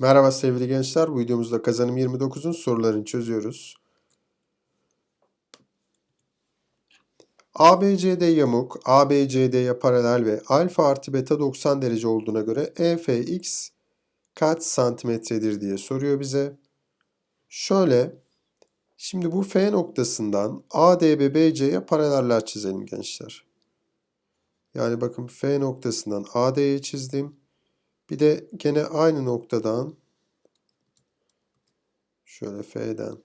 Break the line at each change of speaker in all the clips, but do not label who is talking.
Merhaba sevgili gençler. Bu videomuzda kazanım 29'un sorularını çözüyoruz. ABCD yamuk, ABCD'ye paralel ve alfa artı beta 90 derece olduğuna göre EFX kaç santimetredir diye soruyor bize. Şöyle, şimdi bu F noktasından ADB BC'ye paraleller çizelim gençler. Yani bakın F noktasından AD'ye çizdim. Bir de gene aynı noktadan şöyle F'den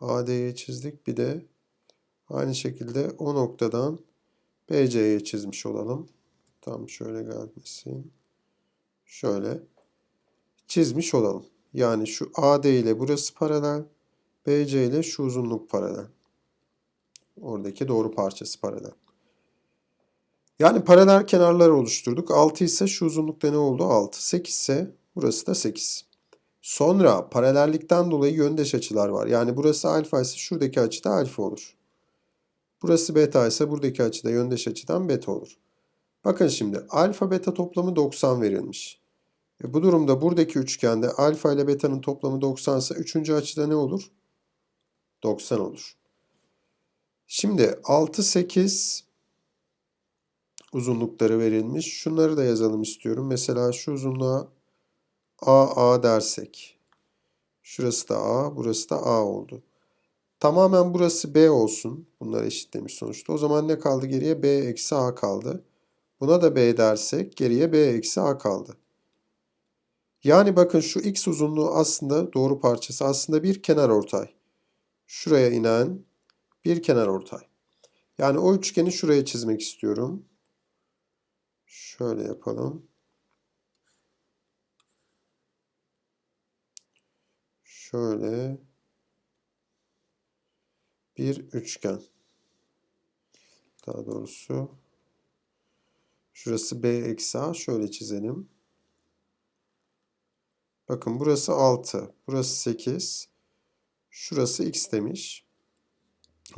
AD'ye çizdik. Bir de aynı şekilde o noktadan BC'ye çizmiş olalım. Tam şöyle gelmesin. Şöyle çizmiş olalım. Yani şu AD ile burası paralel. BC ile şu uzunluk paralel. Oradaki doğru parçası paralel. Yani paralel kenarlar oluşturduk. 6 ise şu uzunlukta ne oldu? 6. 8 ise burası da 8. Sonra paralellikten dolayı yöndeş açılar var. Yani burası alfa ise şuradaki açı da alfa olur. Burası beta ise buradaki açı da yöndeş açıdan beta olur. Bakın şimdi alfa beta toplamı 90 verilmiş. E bu durumda buradaki üçgende alfa ile beta'nın toplamı 90 ise üçüncü açıda ne olur? 90 olur. Şimdi 6, 8 uzunlukları verilmiş. Şunları da yazalım istiyorum. Mesela şu uzunluğa AA dersek. Şurası da A, burası da A oldu. Tamamen burası B olsun. Bunlar eşitlemiş sonuçta. O zaman ne kaldı geriye? B eksi A kaldı. Buna da B dersek geriye B eksi A kaldı. Yani bakın şu X uzunluğu aslında doğru parçası. Aslında bir kenar ortay. Şuraya inen bir kenar ortay. Yani o üçgeni şuraya çizmek istiyorum. Şöyle yapalım. Şöyle bir üçgen. Daha doğrusu şurası B eksi A. Şöyle çizelim. Bakın burası 6. Burası 8. Şurası X demiş.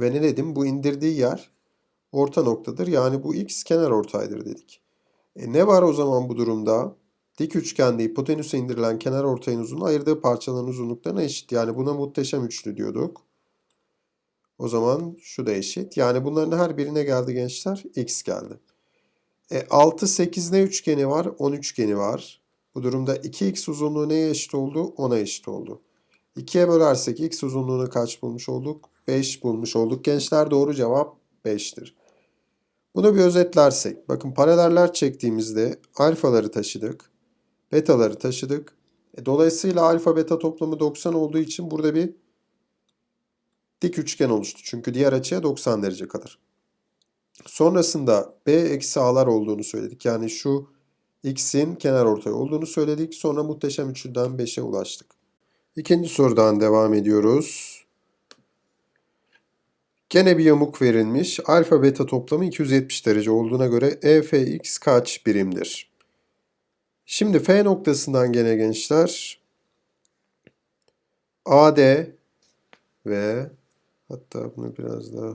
Ve ne dedim? Bu indirdiği yer orta noktadır. Yani bu X kenar ortaydır dedik. E ne var o zaman bu durumda? Dik üçgende hipotenüse indirilen kenar ortayın uzunluğu ayırdığı parçaların uzunluklarına eşit. Yani buna muhteşem üçlü diyorduk. O zaman şu da eşit. Yani bunların her birine geldi gençler. X geldi. E 6, 8 ne üçgeni var? 10 üçgeni var. Bu durumda 2x uzunluğu neye eşit oldu? 10'a eşit oldu. 2'ye bölersek x uzunluğunu kaç bulmuş olduk? 5 bulmuş olduk. Gençler doğru cevap 5'tir. Bunu bir özetlersek. Bakın paraleller çektiğimizde alfaları taşıdık. Betaları taşıdık. E, dolayısıyla alfa beta toplamı 90 olduğu için burada bir dik üçgen oluştu. Çünkü diğer açıya 90 derece kalır. Sonrasında b eksi a'lar olduğunu söyledik. Yani şu x'in kenar ortay olduğunu söyledik. Sonra muhteşem üçlüden 5'e ulaştık. İkinci sorudan devam ediyoruz. Gene bir yamuk verilmiş. Alfa beta toplamı 270 derece olduğuna göre EFX kaç birimdir? Şimdi F noktasından gene gençler AD ve hatta bunu biraz daha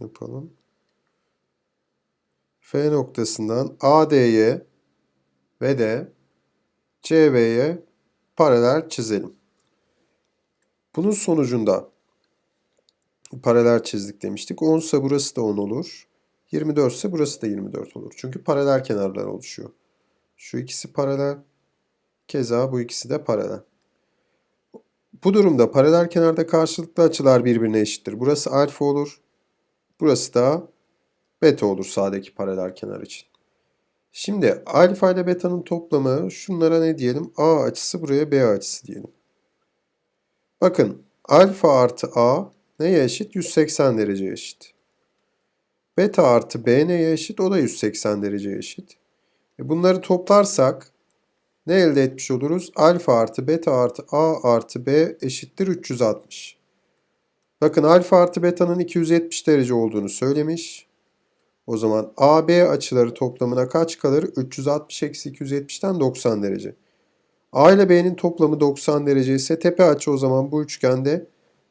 yapalım. F noktasından AD'ye ve de CB'ye paralel çizelim. Bunun sonucunda paralel çizdik demiştik. 10 ise burası da 10 olur. 24 ise burası da 24 olur. Çünkü paralel kenarlar oluşuyor. Şu ikisi paralel. Keza bu ikisi de paralel. Bu durumda paralel kenarda karşılıklı açılar birbirine eşittir. Burası alfa olur. Burası da beta olur sağdaki paralel kenar için. Şimdi alfa ile beta'nın toplamı şunlara ne diyelim? A açısı buraya B açısı diyelim. Bakın alfa artı A neye eşit? 180 derece eşit. Beta artı B neye eşit? O da 180 derece eşit. E bunları toplarsak ne elde etmiş oluruz? Alfa artı beta artı A artı B eşittir 360. Bakın alfa artı beta'nın 270 derece olduğunu söylemiş. O zaman AB açıları toplamına kaç kalır? 360 eksi 270'ten 90 derece. A ile B'nin toplamı 90 derece ise tepe açı o zaman bu üçgende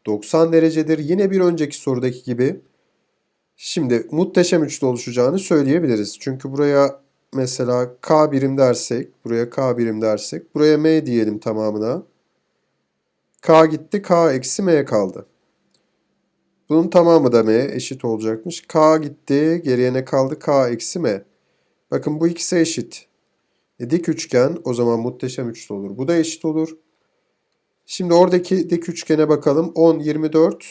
90 derecedir. Yine bir önceki sorudaki gibi. Şimdi muhteşem üçlü oluşacağını söyleyebiliriz. Çünkü buraya mesela K birim dersek, buraya K birim dersek, buraya M diyelim tamamına. K gitti, K eksi M kaldı. Bunun tamamı da M eşit olacakmış. K gitti, geriye ne kaldı? K eksi M. Bakın bu ikisi eşit. E, dik üçgen o zaman muhteşem üçlü olur. Bu da eşit olur. Şimdi oradaki dik üçgene bakalım. 10, 24.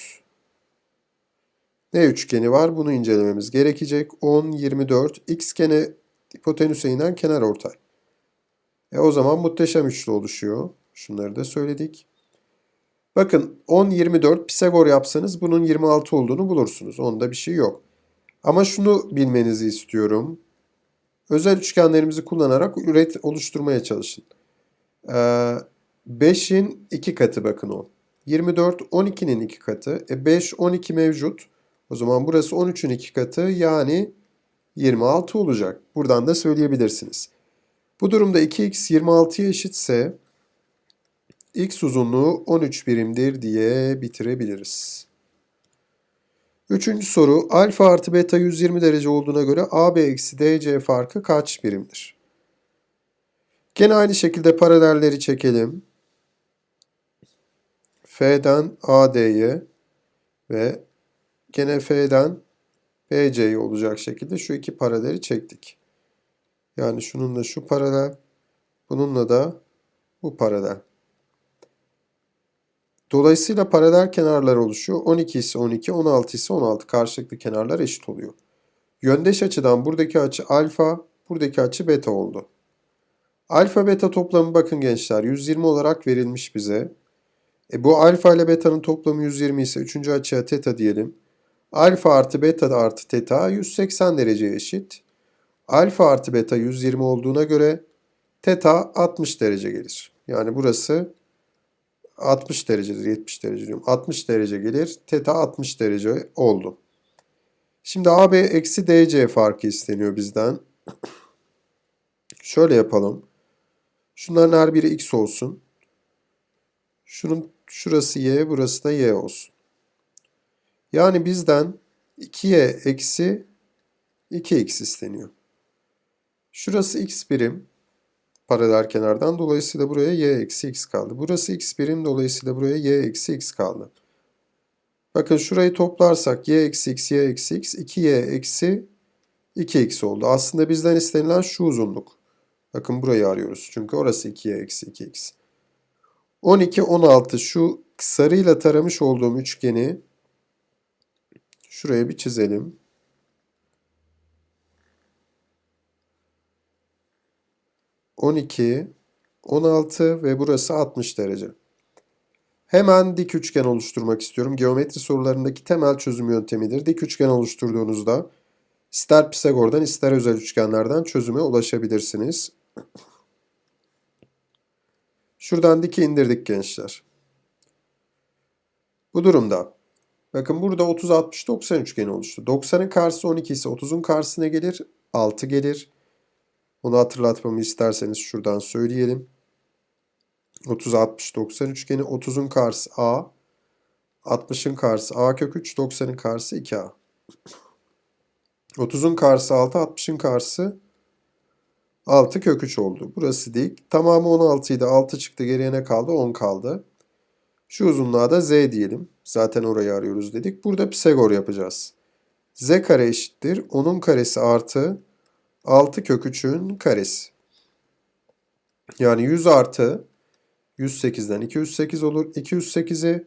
Ne üçgeni var? Bunu incelememiz gerekecek. 10, 24. X gene hipotenüse inen kenar ortay. E o zaman muhteşem üçlü oluşuyor. Şunları da söyledik. Bakın 10, 24 Pisagor yapsanız bunun 26 olduğunu bulursunuz. Onda bir şey yok. Ama şunu bilmenizi istiyorum. Özel üçgenlerimizi kullanarak üret oluşturmaya çalışın. Ee, 5'in 2 katı bakın o. 24 12'nin 2 katı. E 5 12 mevcut. O zaman burası 13'ün 2 katı yani 26 olacak. Buradan da söyleyebilirsiniz. Bu durumda 2x 26'ya eşitse x uzunluğu 13 birimdir diye bitirebiliriz. Üçüncü soru alfa artı beta 120 derece olduğuna göre AB eksi DC farkı kaç birimdir? Gene aynı şekilde paralelleri çekelim. F'den AD'ye ve gene F'den BC'ye olacak şekilde şu iki paraleli çektik. Yani şununla şu paralel, bununla da bu paralel. Dolayısıyla paralel kenarlar oluşuyor. 12 ise 12, 16 ise 16 karşılıklı kenarlar eşit oluyor. Yöndeş açıdan buradaki açı alfa, buradaki açı beta oldu. Alfa beta toplamı bakın gençler 120 olarak verilmiş bize. E bu alfa ile beta'nın toplamı 120 ise üçüncü açıya teta diyelim. Alfa artı beta artı teta 180 dereceye eşit. Alfa artı beta 120 olduğuna göre teta 60 derece gelir. Yani burası 60 derecedir, 70 derece diyorum. 60 derece gelir. Teta 60 derece oldu. Şimdi AB eksi DC farkı isteniyor bizden. Şöyle yapalım. Şunların her biri x olsun. Şunun şurası y, burası da y olsun. Yani bizden 2y eksi 2x isteniyor. Şurası x birim paralel kenardan. Dolayısıyla buraya y eksi x kaldı. Burası x birim dolayısıyla buraya y eksi x kaldı. Bakın şurayı toplarsak y eksi x, y eksi x, 2y eksi 2x oldu. Aslında bizden istenilen şu uzunluk. Bakın burayı arıyoruz. Çünkü orası 2y eksi 2x. 12, 16 şu sarıyla taramış olduğum üçgeni şuraya bir çizelim. On iki, on altı ve burası 60 derece. Hemen dik üçgen oluşturmak istiyorum. Geometri sorularındaki temel çözüm yöntemidir. Dik üçgen oluşturduğunuzda ister Pisagor'dan ister özel üçgenlerden çözüme ulaşabilirsiniz. Şuradan diki indirdik gençler. Bu durumda bakın burada 30 60 90 üçgeni oluştu. 90'ın karşısı 12 ise 30'un karşısına gelir 6 gelir. Onu hatırlatmamı isterseniz şuradan söyleyelim. 30 60 90 üçgeni 30'un karşısı A, 60'ın karşısı A kök 3, 90'ın karşısı 2A. 30'un karşısı 6, 60'ın karşısı 6 kök 3 oldu. Burası dik. Tamamı 16 idi. 6 çıktı. Geriye ne kaldı? 10 kaldı. Şu uzunluğa da z diyelim. Zaten orayı arıyoruz dedik. Burada Pisagor yapacağız. z kare eşittir. 10'un karesi artı 6 kök 3'ün karesi. Yani 100 artı 108'den 208 olur. 208'i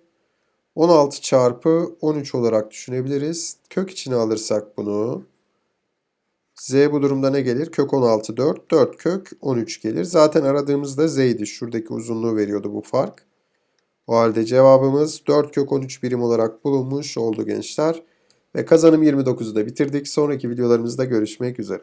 16 çarpı 13 olarak düşünebiliriz. Kök içine alırsak bunu Z bu durumda ne gelir? Kök 16 4. 4 kök 13 gelir. Zaten aradığımızda Z'ydi. Şuradaki uzunluğu veriyordu bu fark. O halde cevabımız 4 kök 13 birim olarak bulunmuş oldu gençler. Ve kazanım 29'u da bitirdik. Sonraki videolarımızda görüşmek üzere.